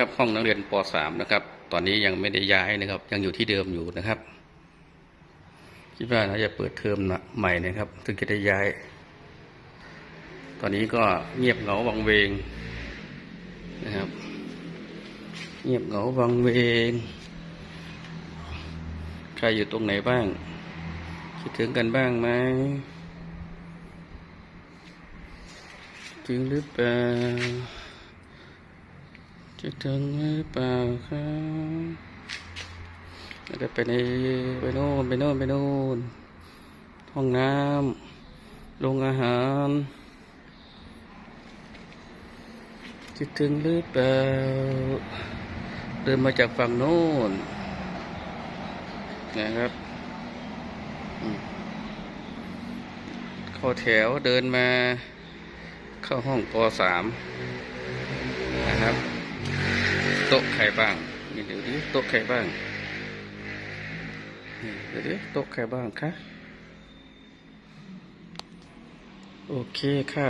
ครับห้องนักเรียนป .3 นะครับ ตอนนี้ยังไม่ได้ย้ายนะครับ ยังอยู่ที่เดิมอยู่นะครับคิดว่าน่าจะเปิดเทอมใหม่นะครับถึงจะได้ย้าย ตอนนี้ก็เงียบเหงาวังเวงนะครับ เงียบเหงาวังเวง ใครอยู่ตรงไหนบ้าง คิดถึงกันบ้างไหมถึงหรือเปล่า คิดถึงหรือเปล่าครับแล้วก็ไปในไปโน่นไปโน่นไปโน่นห้องน้ำโรงอาหารคิดถึงหรือเปล่าเดินมาจากฝั่งโน้นนะครับเข้าแถวเดินมาเข้าห้องปสามนะครับ โต๊ะใครบ้างนี่เดี๋ยวดิโต๊ะใครบ้างนี่เดี๋ยวดิโต๊ะใครบ้างคะโอเคค่ะ